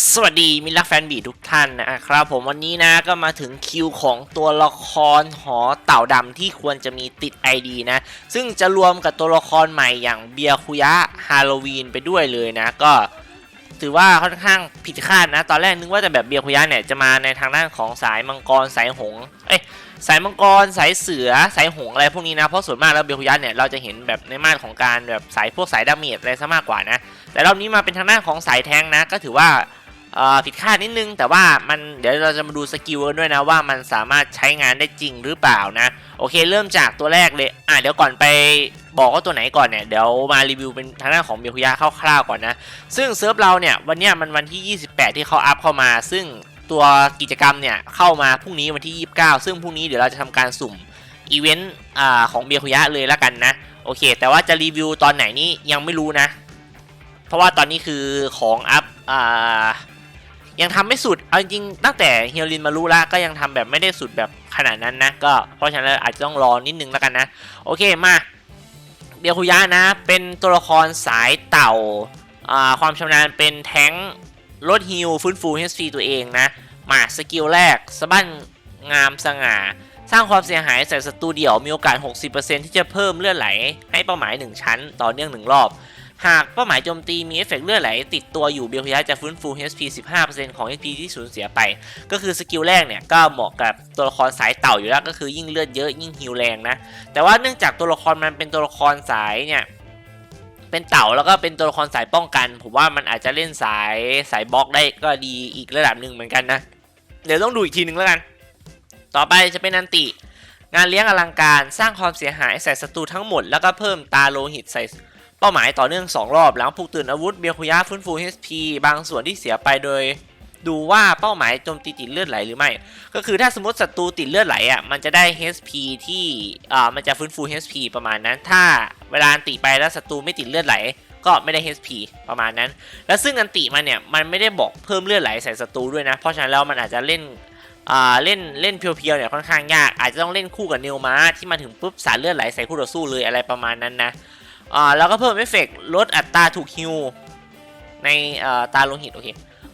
สวัสดีมิตรรักแฟนบีทุกท่านนะครับผมวันนี้นะก็มาถึงคิวของตัวละครหอเต่าดำที่ควรจะมีติด ID นะ ซึ่งจะรวมกับตัวละครใหม่อย่างเบียคุยะฮาโลวีนไปด้วยเลยนะ ก็ถือว่าค่อนข้างผิดคาดนะ ตอนแรกนึกว่าแต่แบบเบียคุยะเนี่ยจะมาในทางด้านของสายมังกรสายหงเอ้ยสายมังกรสายเสือสายหงอะไรพวกนี้นะเพราะส่วนมากแล้วเบียคุยะเนี่ยเราจะเห็นแบบในมาตรของการแบบสายพวกสายดาเมจอะไรซะมากกว่านะ แต่รอบนี้มาเป็นทางด้านของสายแทงนะก็ถือว่า ผิดคาดนิดนึง แต่ว่ามันเดี๋ยวเราจะมาดูสกิลกันด้วยนะว่ามันสามารถใช้งานได้จริงหรือเปล่านะ โอเคเริ่มจากตัวแรกเลยอะเดี๋ยวก่อนไปบอกว่าตัวไหนก่อนเนี่ยเดี๋ยวมารีวิวเป็นทางด้านของเบียคุยะคร่าวๆก่อนนะ ซึ่งเซิร์ฟเราเนี่ยวันเนี้ยมันวันที่ 28 ที่เขาอัพเข้ามา ซึ่งตัวกิจกรรมเนี่ยเข้ามาพรุ่งนี้วันที่ 29 ซึ่งพรุ่งนี้เดี๋ยวเราจะทำการสุ่มอีเวนต์อ่าของเบียคุยะเลยละกันนะโอเค แต่ว่าจะรีวิวตอนไหนนี่ยังไม่รู้นะ เพราะว่าตอนนี้คือของอัพอ่า ยังทำไม่สุด เอาจริงตั้งแต่เฮียรินมารู้ละก็ยังทำแบบไม่ได้สุดแบบขนาดนั้นนะ ก็เพราะฉะนั้นอาจจะต้องรอนิดนึงแล้วกันนะ โอเคมาเบียคุยะนะ เป็นตัวละครสายเต่าอ่า ความชำนาญเป็นแท้งลดฮิลฟื้นฟู HP ตัวเองนะ มาสกิลแรกสะบั้นงามสง่า สร้างความเสียหายใส่ศัตรูเดี่ยวมีโอกาส 60%ที่จะเพิ่มเลือดไหลให้เป้าหมาย 1 ชั้นต่อเนื่อง 1 รอบ หากเป้าหมายโจมตีมีเอฟเฟกต์เลือดไหลติดตัวอยู่เบลพยาจะฟื้นฟู HP 15%ของ HP ที่สูญเสียไป ก็คือสกิลแรกเนี่ยก็เหมาะกับตัวละครสายเต่าอยู่แล้วก็คือยิ่งเลือดเยอะยิ่งฮิวแรงนะ แต่ว่าเนื่องจากตัวละครมันเป็นตัวละครสายเนี่ยเป็นเต่าแล้วก็เป็นตัวละครสายป้องกัน ผมว่ามันอาจจะเล่นสายสายบล็อกได้ก็ดีอีกระดับหนึ่งเหมือนกันนะ เดี๋ยวต้องดูอีกทีหนึ่งแล้วกัน ต่อไปจะเป็นอันติ งานเลี้ยงอลังการสร้างความเสียหายใส่ศัตรูทั้งหมด แล้วก็เพิ่มตาโลหิตใส่ เป้าหมายต่อเนื่อง 2 รอบ หลังผูกตื่นอาวุธเบียคุยะฟื้นฟู HP บางส่วนที่เสียไปโดย ดูว่าเป้าหมายโจมตีติดเลือดไหลหรือไม่ ก็คือถ้าสมมติศัตรูติดเลือดไหลอะมันจะได้ HP ที่อ่ามันจะฟื้นฟู HP ประมาณนั้น ถ้าเวลาอันติไปแล้วศัตรูไม่ติดเลือดไหล ก็ไม่ได้ HP ประมาณนั้น แล้วซึ่งอันติมันเนี่ยมันไม่ได้บอกเพิ่มเลือดไหลใส่ศัตรูด้วยนะ เพราะฉะนั้นแล้วมันอาจจะเล่นอ่าเล่นเล่นเพียวๆเนี่ยค่อนข้างยาก อาจจะต้องเล่นคู่กับเนลมาที่มาถึงปุ๊บสารเลือดไหลใส่คู่ต่อสู้เลยอะไรประมาณนั้นนะ อ่าแล้วก็เพิ่มเอฟเฟกต์ลดอัตราถูกฮิวในอ่าตาโลหิตโอเค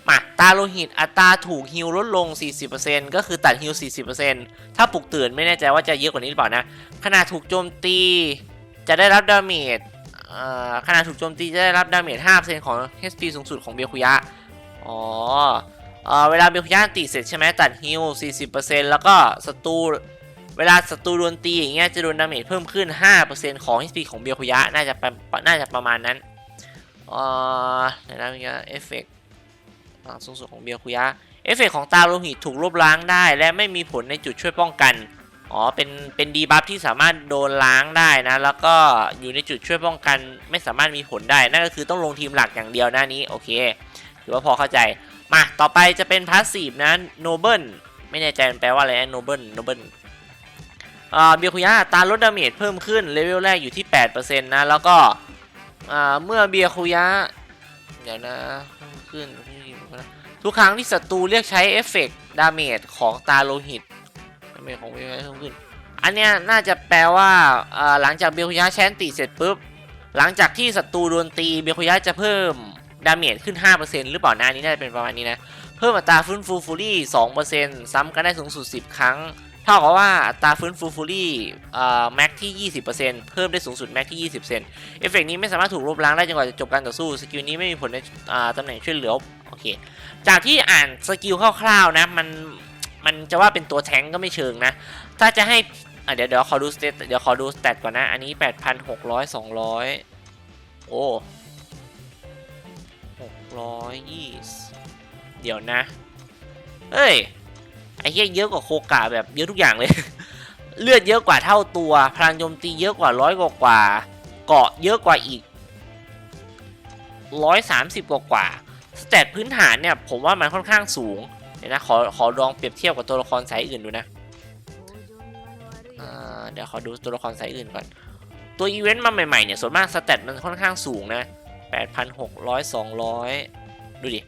มาตาโลหิตอัตราถูกฮิวลดลง 40%ก็คือตัดฮิว 40%ถ้าปลุกตื่นไม่แน่ใจว่าจะเยอะกว่านี้หรือเปล่านะขณะถูกโจมตีจะได้รับดาเมจอ่าขณะถูกโจมตีจะได้รับดาเมจ 5%ของ HP สูงสุดของเบียคุยะ อ๋อเอ่อเวลาเบลย่านตีเสร็จใช่ไหมตัดฮิล40%แล้วก็ศัตรู เวลาศัตรูโดนตีอย่างเงี้ยจะโดนดาเมจเพิ่มขึ้น 5%ของ HP ของเบลคุยะน่าจะประน่าจะประมาณนั้นเอ่อไหนนะมีเอฟเฟกต์สูงสุดของเบลคุยะเอฟเฟกต์ของตาโลหิตถูกลบล้างได้ และไม่มีผลในจุดช่วยป้องกัน อ๋อ เป็น เป็นดีบัฟที่สามารถโดนล้างได้นะ แล้วก็อยู่ในจุดช่วยป้องกัน ไม่สามารถมีผลได้ นั่นก็คือต้องลงทีมหลักอย่างเดียวหน้านี้ โอเค ถือว่าพอเข้าใจ มา ต่อไปจะเป็นพาสซีฟนะโนเบิลไม่แน่ใจมันแปลว่าอะไรนะโนเบิลโนเบิล เบียคุยะตาลดดาเมจเพิ่มขึ้นเลเวลแรกอยู่ที่ 8%นะแล้วก็เมื่อเบียคุยะเดี๋ยวนะเพิ่มขึ้นทุกครั้งที่ศัตรูเรียกใช้เอฟเฟกต์ดาเมจของตาโลหิตดาเมจของเบียคุยะเพิ่มขึ้น อันเนี้ยน่าจะแปลว่าหลังจากเบียคุยะแชนตีเสร็จปุ๊บหลังจากที่ศัตรูโดนตีเบียคุยะจะเพิ่มดาเมจขึ้น 5%หรือเปล่าน้านี้น่าจะเป็นประมาณนี้นะเพิ่มอัตราฟื้นฟูฟูรี่2%ซ้ำกันได้สูงสุด 10 ครั้ง ท่ากับว่าอัตราฟื้นฟูฟูรี่แม็กที่ 20%เพิ่มได้สูงสุดแม็กที่ 20%เอฟเฟกต์นี้ไม่สามารถถูกลบล้างได้จนกว่าจะจบการต่อสู้สกิลนี้ไม่มีผลในตำแหน่งช่วยเหลือโอเคจากที่อ่านสกิลคร่าวๆนะมันมันจะว่าเป็นตัวแทงก็ไม่เชิงนะ ถ้าจะให้เดี๋ยวเดี๋ยวขอดูสเตตเดี๋ยวขอดูสเตตก่อนนะ อันนี้ 8,600 200 โอ้หกร้อยยี่เดี๋ยวนะเอ้ย ไอ้เหี้ยเยอะกว่าโคกาแบบเยอะทุกอย่างเลย เลือดเยอะกว่าเท่าตัว พลังโจมตีเยอะกว่าร้อยกว่ากว่า เกาะเยอะกว่าอีกร้อยสามสิบกว่ากว่าสเตตพื้นฐานเนี่ยผมว่ามันค่อนข้างสูงเดี๋ยวนะขอขอลองเปรียบเทียบกับตัวละครสายอื่นดูนะเดี๋ยวขอดูตัวละครสายอื่นก่อน ตัวอีเวนต์มาใหม่ๆเนี่ยส่วนมากสเตตมันค่อนข้างสูงนะ8,600 200 ดูดิ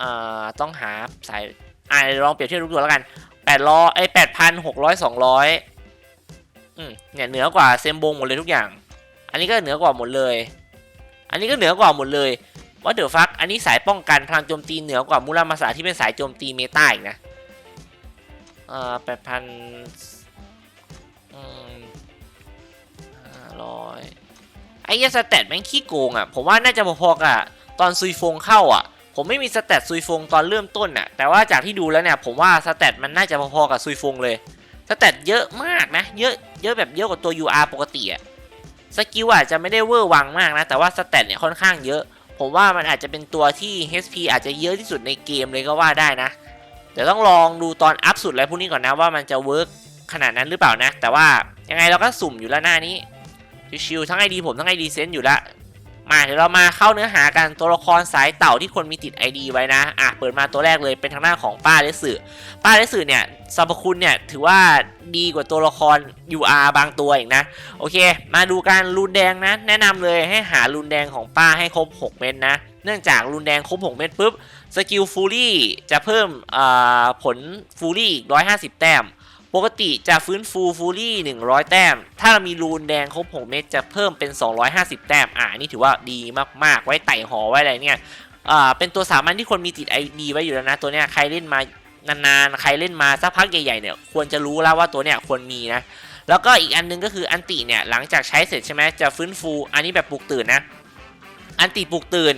อ่าต้องหาสาย อ่าลองเปรียบเทียบทุกตัวแล้วกัน800ไอ้8,600 200อืมเนี่ยเหนือกว่าเซมบงหมดเลยทุกอย่าง อันนี้ก็เหนือกว่าหมดเลย อันนี้ก็เหนือกว่าหมดเลยว่าเดี๋ยวฟักอันนี้สายป้องกันพลังโจมตีเหนือกว่ามูรามาสาที่เป็นสายโจมตีเมตาอีกนะเอ่อแปดพันอืมห้าร้อยไอ้เหี้ยสแตทแม่งขี้โกงอะ ผมว่าน่าจะพอๆกับตอนซุยฟงเข้าอะ ผมไม่มีสแตทซุยฟงตอนเริ่มต้นอะแต่ว่าจากที่ดูแล้วเนี่ยผมว่าสแตทมันน่าจะพอๆกับซุยฟงเลยสแตทเยอะมากนะเยอะเยอะแบบเยอะกว่าตัว UR ปกติอะสกิลอาจจะไม่ได้เวอร์วังมากนะแต่ว่าสแตทเนี่ยค่อนข้างเยอะ ผมว่ามันอาจจะเป็นตัวที่ HP อาจจะเยอะที่สุดในเกมเลยก็ว่าได้นะเดี๋ยวต้องลองดูตอนอัพสุดอะไรพวกนี้ก่อนนะว่ามันจะเวิร์กขนาดนั้นหรือเปล่านะ แต่ว่ายังไงเราก็สุ่มอยู่แล้วหน้านี้ชิวๆทั้งไอดีผมทั้งไอดีเซนต์อยู่แล้ว มาเดี๋ยวเรามาเข้าเนื้อหากันตัวละครสายเต่าที่คนมีติด ID ไว้นะอะเปิดมาตัวแรกเลยเป็นทางหน้าของป้าเลสือป้าเลสือเนี่ยสรรพคุณเนี่ยถือว่าดีกว่าตัวละคร UR บางตัวอีกนะ โอเค มาดูการรูนแดงนะ แนะนำเลยให้หารูนแดงของป้าให้ครบ 6 เม็ดนะ เนื่องจากรูนแดงครบ 6 เม็ดปุ๊บสกิลฟูลี่จะเพิ่มผลฟูลี่อีก150 แต้ม ปกติจะฟื้นฟูฟูลี่ 100 แต้ม ถ้าเรามีรูนแดงครบ 6 เม็ดจะเพิ่มเป็น 250 แต้ม อ่านี่ถือว่าดีมากๆ ไว้ไต่หอไว้อะไรเนี่ย อ่า เป็นตัวสามัญที่คนมีติด ID ไว้อยู่แล้วนะ ตัวเนี้ยใครเล่นมานานๆ ใครเล่นมาสักพักใหญ่ๆ เนี่ย ควรจะรู้แล้วว่าตัวเนี้ยควรมีนะ แล้วก็อีกอันนึงก็คืออันติเนี่ย หลังจากใช้เสร็จใช่ไหมจะฟื้นฟู อันนี้แบบปลุกตื่นนะ อันติปลุกตื่น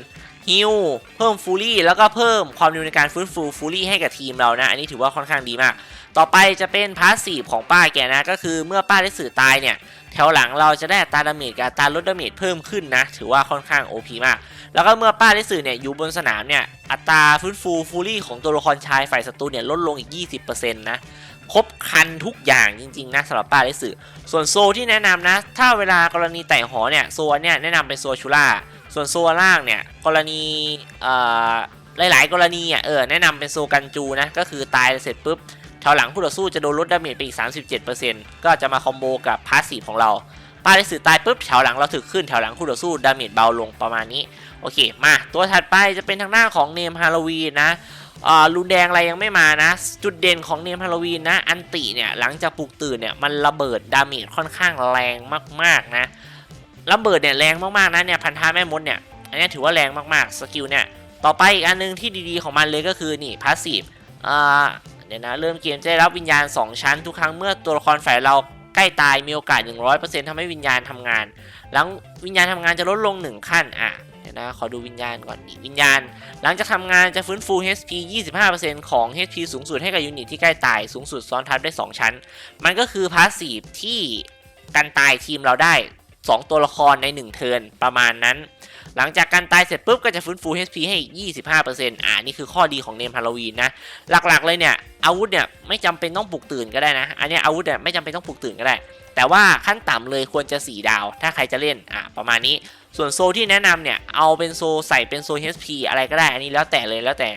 ฮิลเพิ่มฟูลี่แล้วก็เพิ่มความเร็วในการฟื้นฟูฟูลี่ให้กับทีมเรานะ อันนี้ถือว่าค่อนข้างดีมาก ต่อไปจะเป็นพาสซีฟของป้าแกนะ ก็คือเมื่อป้าได้สื่อตายเนี่ย แถวหลังเราจะได้ตาดาเมจกับตาลดดาเมจเพิ่มขึ้นนะ ถือว่าค่อนข้าง OP มาก แล้วก็เมื่อป้าได้สื่อเนี่ยอยู่บนสนามเนี่ย อัตราฟื้นฟูฟูลี่ของตัวละครชายฝ่ายศัตรูเนี่ยลดลงอีก 20%นะครบคันทุกอย่างจริงๆนะสำหรับป้าได้สื่อส่วนโซที่แนะนำนะ ถ้าเวลากรณีไต่หอเนี่ยโซนเนี่ยแนะนำเป็นโซชูล่า ส่วนโซล่างเนี่ยกรณีหลายๆ กรณีอะเออแนะนำเป็นโซกันจูนะ ก็คือตายเสร็จปุ๊บแถวหลังผู้ต่อสู้จะโดนลดดาเมจไปอีก 37%ก็จะมาคอมโบกับพาสซีฟของเราป้าได้สื่อตายปุ๊บแถวหลังเราถึกขึ้นแถวหลังคู่ต่อสู้ดาเมจเบาลงประมาณนี้ โอเค มาตัวถัดไปจะเป็นทางหน้าของเนมฮาโลวีนนะรุนแดงอะไรยังไม่มานะ จุดเด่นของเนมฮาโลวีนนะ อันติเนี่ย หลังจากปลุกตื่นเนี่ย มันระเบิดดาเมจค่อนข้างแรงมาก ๆ นะ ระเบิดเนี่ยแรงมากๆนะเนี่ยพันธะแม่มดเนี่ยอันนี้ถือว่าแรงมากๆสกิลเนี่ยต่อไปอีกอันนึงที่ดีๆของมันเลยก็คือนี่พาสซีฟอ่าเดี๋ยวนะเริ่มเกมจะได้รับวิญญาณ 2 ชั้นทุกครั้งเมื่อตัวละครฝ่ายเราใกล้ตายมีโอกาส 100%ทำให้วิญญาณทำงาน หลังวิญญาณทำงานจะลดลง 1 ขั้นอะเดี๋ยวนะขอดูวิญญาณก่อนนี่วิญญาณ หลังจากทำงานจะฟื้นฟู HP 25%ของ HP สูงสุดให้กับยูนิตที่ใกล้ตายสูงสุดซ้อนทับได้ 2 ชั้น มันก็คือพาสซีฟที่กันตายทีมเราได้ 2 ตัวละครใน 1 เทิร์นประมาณนั้น หลังจากการตายเสร็จปุ๊บก็จะฟื้นฟู HP ให้อีก 25%อ่านี่คือข้อดีของเนมฮาโลวีนนะ หลักๆเลยเนี่ย อาวุธเนี่ยไม่จำเป็นต้องปลุกตื่นก็ได้นะ อันนี้อาวุธเนี่ยไม่จำเป็นต้องปลุกตื่นก็ได้ แต่ว่าขั้นต่ำเลยควรจะ 4 ดาว ถ้าใครจะเล่นอ่าประมาณนี้ ส่วนโซที่แนะนำเนี่ยเอาเป็นโซใส่เป็นโซ HP อะไรก็ได้ อันนี้แล้วแต่เลยแล้วแต่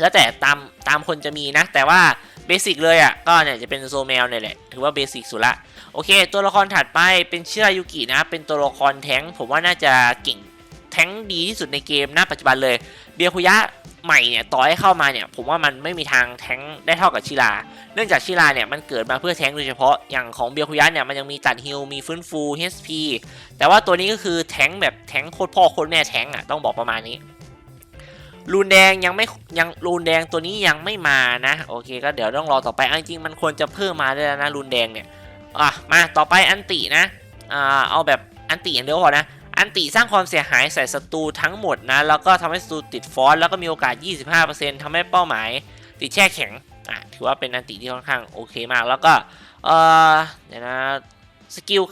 แล้วแต่ตามตามคนจะมีนะ แต่ว่าเบสิกเลยอะก็เนี่ยจะเป็นโซแมวเนี่ยแหละถือว่าเบสิกสุดละ โอเค ตัวละครถัดไปเป็นชิรายุกินะ เป็นตัวละครแท้งผมว่าน่าจะเก่งแท้งดีที่สุดในเกมณปัจจุบันเลย เบียคุยะใหม่เนี่ยต่อให้เข้ามาเนี่ยผมว่ามันไม่มีทางแท้งได้เท่ากับชิราเนื่องจากชิราเนี่ยมันเกิดมาเพื่อแท้งโดยเฉพาะอย่างของเบียคุยะเนี่ยมันยังมีตัดฮิลมีฟื้นฟู HP แต่ว่าตัวนี้ก็คือแท้งแบบแท้งโคตรพ่อโคตรแม่แท้งอะต้องบอกประมาณนี้รูนแดงยังไม่ยังรูนแดงตัวนี้ยังไม่มานะ โอเคก็เดี๋ยวต้องรอต่อไปอจริงๆมันควรจะเพิ่มมาได้แล้วนะรูนแดงเนี่ย อะมาต่อไปอันตินะอ่าเอาแบบอันติอย่างเดียวพอนะอันติสร้างความเสียหายใส่ศัตรูทั้งหมดนะแล้วก็ทำให้ศัตรูติดฟอสแล้วก็มีโอกาส 25%ทำให้เป้าหมาย ติดแช่แข็งอะถือว่าเป็นอันติที่ค่อนข้างโอเคมาก แล้วก็เออเดี๋ยวนะสกิล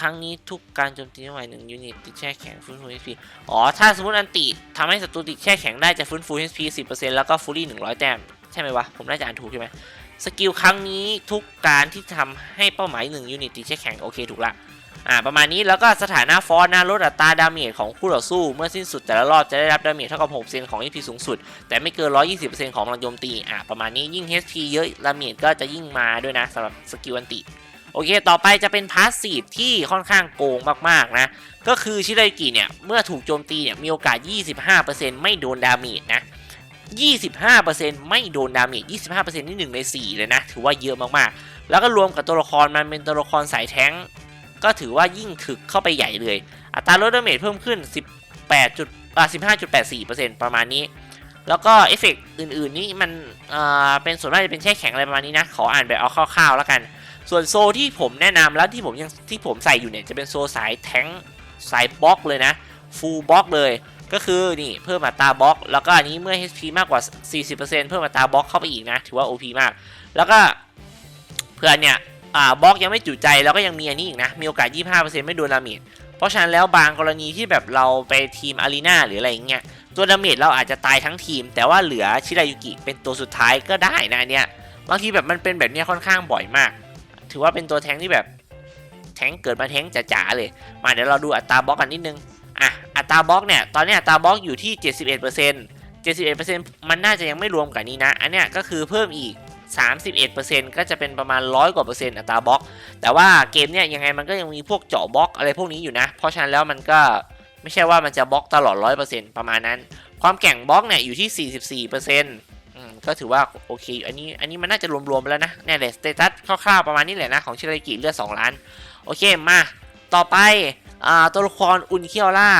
ครั้งนี้ทุกการโจมตีใหม่หนึ่งยูนิตติดแช่แข็งฟื้นฟู HP อ๋อ ถ้าสมมติอันติทำให้ศัตรูติดแช่แข็งได้จะฟื้นฟู HP 10%แล้วก็ฟูลี่100 แต้ม ใช่ไหมวะ ผมน่าจะอ่านถูกใช่ไหม สกิลครั้งนี้ทุกการที่ทำให้เป้าหมาย1ยูนิตติดแช่แข็งโอเคถูกละอ่าประมาณนี้แล้วก็สถานะฟอสนะลดอัตราดาเมจของคู่ต่อสู้ เมื่อสิ้นสุดแต่ละรอบจะได้รับดาเมจเท่ากับ6%ของ HP สูงสุด แต่ไม่เกิน 120%ของพลังโจมตีอ่าประมาณนี้ยิ่ง HP เยอะดาเมจก็จะยิ่งมาด้วยนะสำหรับสกิลอันติโอเค ต่อไปจะเป็นพาสซีฟที่ค่อนข้างโกงมากๆนะ ก็คือชิรายุกิเนี่ย เมื่อถูกโจมตีเนี่ย มีโอกาส 25%ไม่โดนดาเมจนะ 25%ไม่โดนดาเมจ25%นี่หนึ่งใน 4 เลยนะ ถือว่าเยอะมากๆ แล้วก็รวมกับตัวละครมันเป็นตัวละครสายแท้ง ก็ถือว่ายิ่งถึกเข้าไปใหญ่เลย อัตราลดดาเมจเพิ่มขึ้น 18จุดอ่า15.84%ประมาณนี้ แล้วก็เอฟเฟกต์อื่นๆนี่มันอ่าเป็นส่วนมากจะเป็นแช่แข็งอะไรประมาณนี้นะ ขออ่านแบบเอาคร่าวๆแล้วกัน ส่วนโซที่ผมแนะนำแล้วที่ผมยังที่ผมใส่อยู่เนี่ยจะเป็นโซสายแท้งสายบล็อกเลยนะฟูลบล็อกเลย ก็คือนี่เพิ่มอัตาบล็อก แล้วก็อันนี้เมื่อ HP มากกว่า 40%เพิ่มอัตาบล็อกเข้าไปอีกนะ ถือว่า OP มาก แล้วก็เพื่อนเนี่ยอ่าบล็อกยังไม่จุใจแล้วก็ยังมีอันนี้อีกนะ มีโอกาส 25%ไม่โดนดาเมจเพราะฉะนั้นแล้วบางกรณีที่แบบเราไปทีมอารีนาหรืออะไรอย่างเงี้ยตัวดาเมจเราอาจจะตายทั้งทีม แต่ว่าเหลือชิรายุกิเป็นตัวสุดท้ายก็ได้นะอันเนี่ยบางทีแบบมันเป็นแบบเนี้ยค่อนข้างบ่อยมาก ถือว่าเป็นตัวแทงที่แบบแทงเกิดมาแทงจ๋าๆเลย มาเดี๋ยวเราดูอัตราบล็อกกันนิดนึง อะอัตราบล็อกเนี่ยตอนนี้อัตราบล็อกอยู่ที่ 71% 71%มันน่าจะยังไม่รวมกับนี้นะ อันเนี้ยก็คือเพิ่มอีก 31%ก็จะเป็นประมาณ100กว่าเปอร์เซ็นต์อัตราบล็อก แต่ว่าเกมเนี่ยยังไงมันก็ยังมีพวกเจาะบล็อกอะไรพวกนี้อยู่นะ เพราะฉะนั้นแล้วมันก็ไม่ใช่ว่ามันจะบล็อกตลอด 100%ประมาณนั้น ความแกร่งบล็อกเนี่ยอยู่ที่ 44%อืมก็ถือว่าโอเค อันนี้อันนี้มันน่าจะรวมๆไปแล้วนะเนี่ยเลยสเตตัสคร่าวๆประมาณนี้แหละนะของชิรากิเลือด2ล้าน โอเคมา ต่อไป ตัวละครอุนเคียวล่า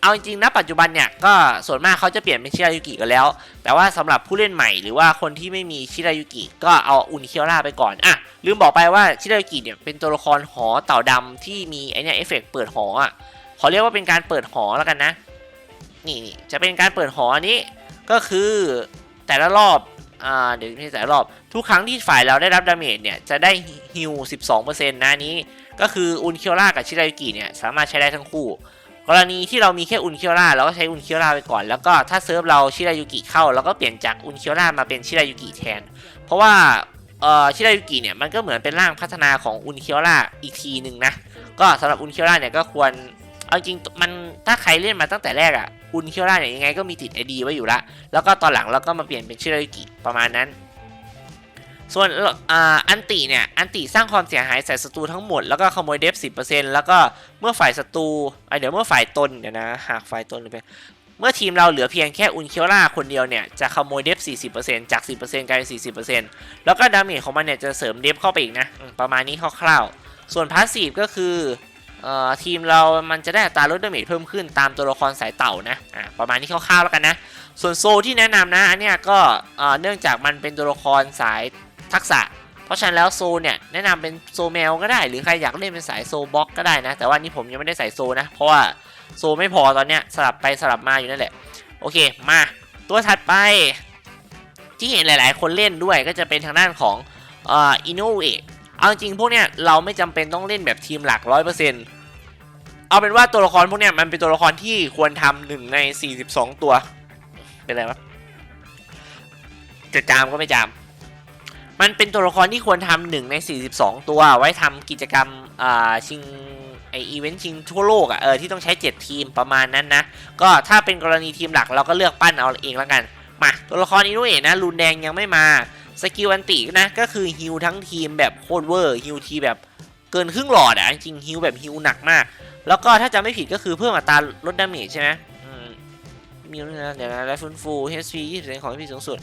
เอาจริงๆนะปัจจุบันเนี่ยก็ส่วนมากเขาจะเปลี่ยนเป็นชิรายุกิกันแล้ว แต่ว่าสำหรับผู้เล่นใหม่หรือว่าคนที่ไม่มีชิรายุกิก็เอาอุนเคียวล่าไปก่อนอะลืมบอกไปว่าชิรายุกิเนี่ยเป็นตัวละครหอเต่าดำที่มีไอเนี่ยเอฟเฟกต์เปิดหออะขาเรียกว่าเป็นการเปิดหอแล้วกันนะ นี่จะเป็นการเปิดหออันนี้ก็คือแต่ละรอบอ่าเดี๋ยวไม่ใช่แต่ละรอบทุกครั้งที่ฝ่ายเราได้รับดาเมจเนี่ยจะได้ฮิว12%นะอันนี้ ก็คืออุนเคียวล่ากับชิรายุกิเนี่ยสามารถใช้ได้ทั้งคู่ กรณีที่เรามีแค่อุนเคียวล่าเราก็ใช้อุนเคียวล่าไปก่อน แล้วก็ถ้าเซิร์ฟเราชิรายุกิเข้าเราก็เปลี่ยนจากอุนเคียวล่ามาเป็นชิรายุกิแทน เพราะว่าเอ่อชิรายุกิเนี่ยมันก็เหมือนเป็นร่างพัฒนาของอุนเคียวล่าอีกทีหนึ่งนะก็สำหรับอุนเคียวล่าเนี่ยก็ควรเอาจริงมันถ้าใครเล่นมาตั้งแต่แรกอะอุนเคียวล่าเนี่ยยังไงก็มีติดไอดีไว้อยู่ละแล้วก็ตอนหลังเราก็มาเปลี่ยนเป็นชิรายุกิประมาณนั้น ส่วนอันติเนี่ยอันติสร้างความเสียหายใส่ศัตรูทั้งหมดแล้วก็ขโมยเดฟ10%แล้วก็เมื่อฝ่ายศัตรูไอเดี๋ยวเมื่อฝ่ายตนเดี๋ยวนะหากฝ่ายตนหรือเป็นเมื่อทีมเราเหลือเพียงแค่อุนเคียวล่าคนเดียวเนี่ยจะขโมยเดฟ 40%จาก 10%กลายเป็น 40%แล้วก็ดาเมจของมันเนี่ยจะเสริมเดฟเข้าไปอีกนะประมาณนี้คร่าวๆ ส่วนพาสซีฟก็คืออทีมเรามันจะได้อัตราลดดาเมจเพิ่มขึ้นตามตัวละครสายเต่านะอะประมาณนี้คร่าวๆแล้วกันนะ ส่วนโซที่แนะนำนะอันเนี้ยก็เนื่องจากมันเป็นตัวละครสาย ทักษะ เพราะฉะนั้นแล้วโซเนี่ยแนะนำเป็นโซแมวก็ได้ หรือใครอยากเล่นเป็นสายโซบ็อกก็ได้นะ แต่ว่านี่ผมยังไม่ได้ใส่โซนะ เพราะว่าโซไม่พอตอนเนี้ยสลับไปสลับมาอยู่นั่นแหละ โอเคมาตัวถัดไป ที่เห็นหลาย ๆ คนเล่นด้วยก็จะเป็นทางด้านของอินโนเอะเอาจริงพวกเนี้ยเราไม่จำเป็นต้องเล่นแบบทีมหลัก100%เอาเป็นว่าตัวละครพวกเนี้ยมันเป็นตัวละครที่ควรทำหนึ่งใน 42 ตัว เป็นไรวะจะจามก็ไม่จาม มันเป็นตัวละครที่ควรทำหนึ่งใน 42 ตัว ไว้ทำกิจกรรมชิงไออีเวนต์ชิงทั่วโลกอะ่ะเออที่ต้องใช้ 7 ทีมประมาณนั้นนะ ก็ถ้าเป็นกรณีทีมหลักเราก็เลือกปั้นเอาเองแล้วกัน มา ตัวละครอินุเอะนะรูนแดงยังไม่มาสกิลอันตินะ ก็คือฮิวทั้งทีมแบบโคตรเวอร์ฮิวทีแบบเกินครึ่งหลอดอะ่ะจริงฮิวแบบฮิวหนักมาก แล้วก็ถ้าจำไม่ผิดก็คือเพิ่มอัตราลดดาเมจใช่ไหมมีนะเดี๋ยวนะและฟื้นฟู HP 20%ของ HP สูงสุด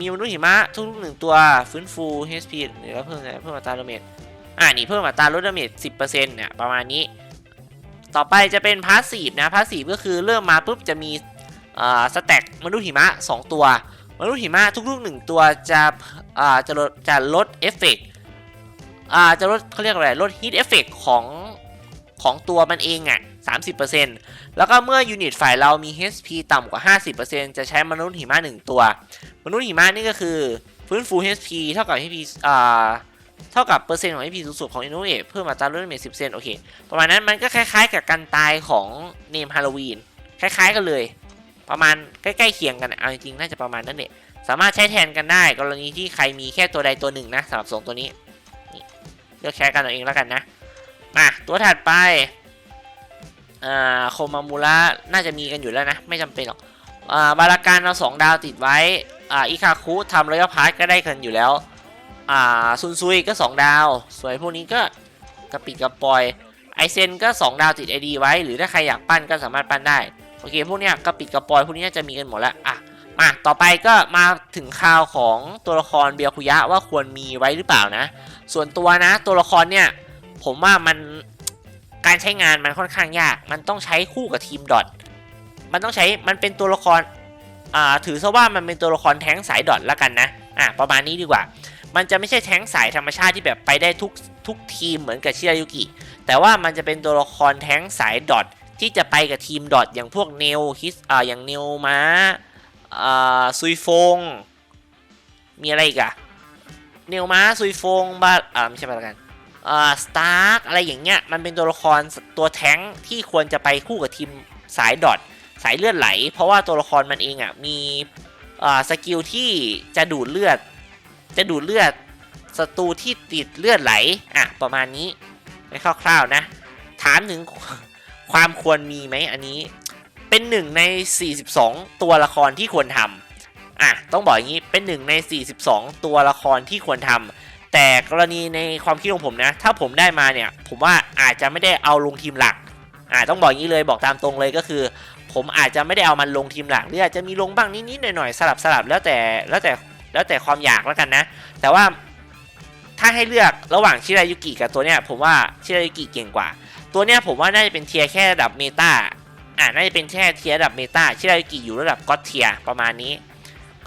มีมนุษย์หิมะทุกๆหนึ่งตัวฟื้นฟู HP หรือว่าเพิ่มอะไรเพิ่มอัตราดาเมจอ่านี่เพิ่มอัตราลดดาเมจ10%เนี่ยประมาณนี้ ต่อไปจะเป็นพาสซีฟนะพาสซีฟก็คือเริ่มมาปุ๊บจะมีสแต็กมนุษย์หิมะ 2 ตัว มนุษย์หิมะทุกๆหนึ่งตัวจะจะลดจะลดเอฟเฟกต์จะลดเขาเรียกอะไรลดฮีทเอฟเฟกต์ของของตัวมันเองอะ30%แล้วก็เมื่อยูนิตฝ่ายเรามี HP ต่ำกว่า 50%จะใช้มนุษย์หิมะ 1 ตัว มนุษย์หิมะนี่ก็คือฟื้นฟู HP เท่ากับ HP อ่าเท่ากับเปอร์เซ็นต์ของ HP สูงสุดของอินโนเอะเพิ่มอัตราลดดเมจ10%โอเค ประมาณนั้นมันก็คล้ายๆ กับการตายของเนมฮาโลวีนคล้ายๆกันเลย ประมาณใกล้ๆเคียงกันเอาจริงๆน่าจะประมาณนั้นเนี่ยสามารถใช้แทนกันได้ กรณีที่ใครมีแค่ตัวใดตัวหนึ่งนะสำหรับสองตัวนี้นี่เลือกใช้กันเอาเองแล้วกันนะมาตัวถัดไปอ่าโคมามูระน่าจะมีกันอยู่แล้วนะ ไม่จำเป็นหรอกอ่าบาราการเอาสองดาวติดไว้ อ่าอิคาคุทำระยะพาร์ทก็ได้กันอยู่แล้ว อ่าซุนซุยก็ 2 ดาว สวยพวกนี้ก็กระปิดกระปอยไอเซนก็ 2 ดาวติด ID ไว้ หรือถ้าใครอยากปั้นก็สามารถปั้นได้ โอเค พวกเนี้ยกระปิดกระปอยพวกนี้จะมีกันหมดแล้วอะมาต่อไปก็มาถึงข่าวของตัวละครเบียคุยะว่าควรมีไว้หรือเปล่านะ ส่วนตัวนะตัวละครเนี่ย ผมว่ามันการใช้งานมันค่อนข้างยาก มันต้องใช้คู่กับทีมดอทมันต้องใช้มันเป็นตัวละคร ถือซะว่ามันเป็นตัวละครแท้งสายดอทแล้วกันนะอะประมาณนี้ดีกว่า มันจะไม่ใช่แท้งสายธรรมชาติที่แบบไปได้ทุกทุกทีมเหมือนกับชิรายุกิ แต่ว่ามันจะเป็นตัวละครแท้งสายดอทที่จะไปกับทีมดอทอย่างพวกเนลคิสอ่าอย่างเนลม้าอ่าซุยฟง มีอะไรอีกอะเนลม้าซุยฟงบาอ่าไม่ใช่บากันอ่าสตาร์กอะไรอย่างเงี้ยมันเป็นตัวละครตัวแท้งที่ควรจะไปคู่กับทีมสายดอท สายเลือดไหล เพราะว่าตัวละครมันเองอะมีสกิลที่จะดูดเลือด จะดูดเลือดศัตรูที่ติดเลือดไหลอะประมาณนี้ในคร่าวๆนะ ถามถึงความควรมีไหมอันนี้ เป็นหนึ่งใน 42 ตัวละครที่ควรทำอะต้องบอกอย่างนี้เป็นหนึ่งใน 42 ตัวละครที่ควรทำแต่กรณีในความคิดของผมนะ ถ้าผมได้มาเนี่ย ผมว่าอาจจะไม่ได้เอาลงทีมหลักอะต้องบอกอย่างนี้เลยบอกตามตรงเลยก็คือ ผมอาจจะไม่ได้เอามันลงทีมหลักหรืออาจจะมีลงบ้างนิดๆหน่อยๆสลับสลับแล้วแต่แล้วแต่แล้วแต่ความอยากแล้วกันนะ แต่ว่าถ้าให้เลือกระหว่างชิรายุกิกับตัวเนี้ยผมว่าชิรายุกิเก่งกว่า ตัวเนี้ยผมว่าน่าจะเป็นเทียร์แค่ระดับเมตาอ่าน่าจะเป็นแค่เทียร์ระดับเมตาชิรายุกิอยู่ระดับก็อตเทียประมาณนี้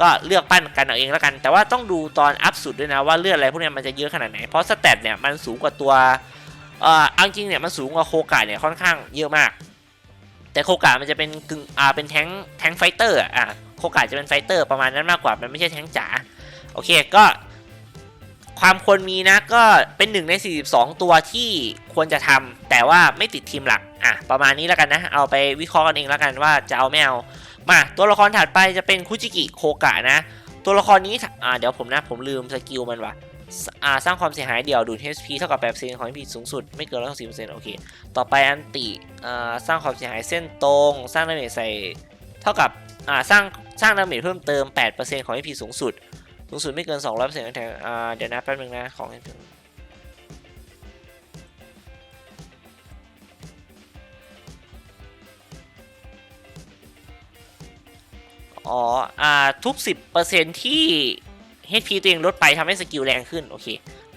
ก็เลือกปั้นกันเอาเองแล้วกัน แต่ว่าต้องดูตอนอัพสุดด้วยนะว่าเลือดอะไรพวกเนี้ยมันจะเยอะขนาดไหนเพราะสเตตเนี่ยมันสูงกว่าตัวเอ่อจริงเนี่ยมันสูงกว่าโคกาเนี่ยค่อนข้างเยอะมาก แต่โคกามันจะเป็นกึ่งอ่าเป็นแท้งแท้งไฟเตอร์อะโคกาจะเป็นไฟเตอร์ประมาณนั้นมากกว่ามันไม่ใช่แท้งจ๋าโอเคก็ ความควรมีนะก็เป็นหนึ่งใน 42 ตัวที่ควรจะทำแต่ว่าไม่ติดทีมหลักอะประมาณนี้แล้วกันนะ เอาไปวิเคราะห์กันเองแล้วกันว่าจะเอาไม่เอามาตัวละครถัดไปจะเป็นคุจิกิโคกะนะ ตัวละครนี้อ่าเดี๋ยวผมนะผมลืมสกิลมันว่ะ สร้างความเสียหายเดี่ยวดูด HP เท่ากับ8%ของ HP สูงสุด ไม่เกิน110%โอเค ต่อไปอันติสร้างความเสียหายเส้นตรง สร้างดาเมจใส่เท่ากับสร้างสร้างดาเมจเพิ่มเติม 8%ของ HP สูงสุด สูงสุดไม่เกิน 200%แถมอ่าเดี๋ยวนะแป๊บนึงนะของให้ถึงอ๋อ อ่า ทุก 10%ที่ HP ตัวเองลดไปทำให้สกิลแรงขึ้น โอเค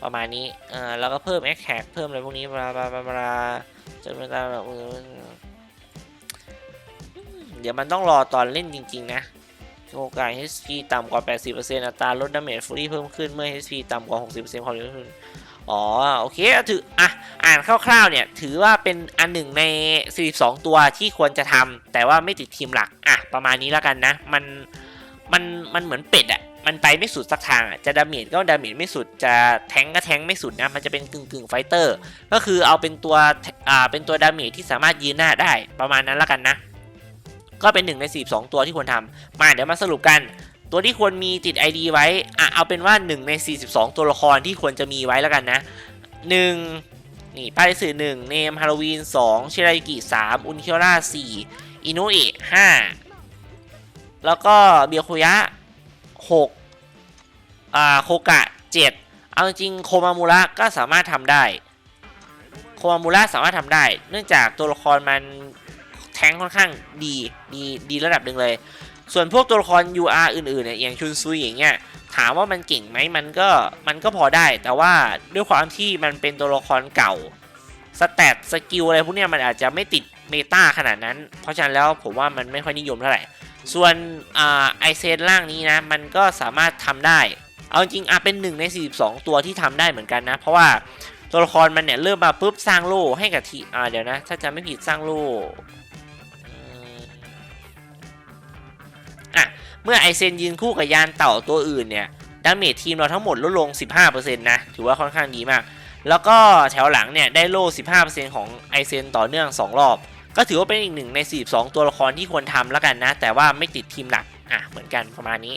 ประมาณนี้เอ่าแล้วก็เพิ่ม a อ t a c เพิ่มอะไรพวกนี้บลาบลาบลาจนเวลาแบบเออเดี๋ยวมันต้องรอตอนเล่นจริง ๆ นะโอกาส HP ต่ำกว่า 80%อัตราลดดาเมจฟรีเพิ่มขึ้นเมื่อ HP ต่ำกว่า 60%ความเร็วขึ้นอ๋อ โอเคถืออะอ่านคร่าวๆเนี่ย ถือว่าเป็นอันหนึ่งใน 42 ตัวที่ควรจะทำแต่ว่าไม่ติดทีมหลัก อะ ประมาณนี้แล้วกันนะ มัน มัน มันเหมือนเป็ดอะ มันไปไม่สุดสักทางจะดาเมจก็ดาเมจไม่สุดจะแทงก็แทงไม่สุดนะมันจะเป็นกึ่งกึ่งไฟเตอร์ ก็คือเอาเป็นตัวอ่าเป็นตัวดาเมจที่สามารถยืนหน้าได้ประมาณนั้นล้วกันนะ ก็เป็นหนึ่งใน 42 ตัวที่ควรทำมาเดี๋ยวมาสรุปกันตัวที่ควรมีติด ID ไว้อะเอาเป็นว่า 1 ใน 42 ตัวละครที่ควรจะมีไว้แล้วกันนะ 1 นี่ป้ายสื่อ1เนมฮาโลวีน2ชิรายกิ3อุนคิโอรา4อินุเอะ5แล้วก็เบียคุยะ 6 อ่าโคกะ 7 เอาจริงโคมามูระก็สามารถทำได้ โคมามูระสามารถทำได้ เนื่องจากตัวละครมันแทงค่อนข้างดีดีดีระดับหนึ่งเลย ส่วนพวกตัวละคร UR อื่นๆเนี่ยอย่างชุนซุยอย่างเงี้ยถามว่ามันเก่งไหมมันก็มันก็พอได้ แต่ว่าด้วยความที่มันเป็นตัวละครเก่าสแตทสกิลอะไรพวกเนี้ยมันอาจจะไม่ติดเมตาขนาดนั้น เพราะฉะนั้นแล้วผมว่ามันไม่ค่อยนิยมเท่าไหร่ ส่วนอไอเซนล่างนี้นะ มันก็สามารถทำได้ เอาจริงอะเป็นหนึ่งใน 42 ตัวที่ทำได้เหมือนกันนะ เพราะว่าตัวละครมันเนี่ยเริ่มมาปุ๊บสร้างโล่ให้กับทีอ่าเดี๋ยวนะ ถ้าจะไม่ผิดสร้างโล่อะเมื่อไอเซนยืนคู่กับยานเต่าตัวอื่นเนี่ยดาเมจทีมเราทั้งหมดลดลง 15%นะถือว่าค่อนข้างดีมาก แล้วก็แถวหลังเนี่ยได้โล่ 15%ของไอเซนต่อเนื่อง 2 รอบ ก็ถือว่าเป็นอีกหนึ่งใน 42 ตัวละครที่ควรทำแล้วกันนะ แต่ว่าไม่ติดทีมหลักอะเหมือนกันประมาณนี้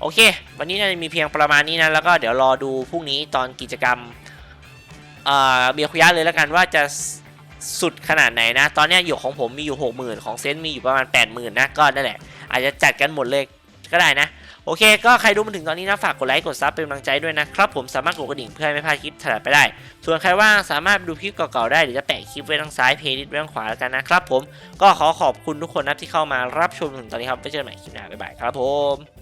โอเค วันนี้น่าจะมีเพียงประมาณนี้นะ แล้วก็เดี๋ยวรอดูพรุ่งนี้ตอนกิจกรรมเอ่อเบียร์คุยะเลยแล้วกันว่าจะสุดขนาดไหนนะ ตอนนี้ยอยู่ของผมมีอยู่ 60,000 ของเซนต์มีอยู่ประมาณ 80,000 นะ ก็นั่นแหละ อาจจะจัดกันหมดเลยก็ได้นะ โอเค ก็ใครดูมาถึงตอนนี้นะ ฝากกดไลค์ กดซับเป็นกำลังใจด้วยนะครับ ผมสามารถกดกระดิ่งเพื่อให้ไม่พลาดคลิปถัดไปได้ ส่วนใครว่างสามารถดูคลิปเก่าๆได้เดี๋ยวจะแปะคลิปไว้ทางซ้ายเพลย์ลิสต์ไว้ทางขวาแล้วกันนะครับผม ก็ขอขอบคุณทุกคนนะที่เข้ามารับชมถึงตอนนี้ครับไว้เจอกันใหม่คลิปหน้า บ๊ายบายครับผม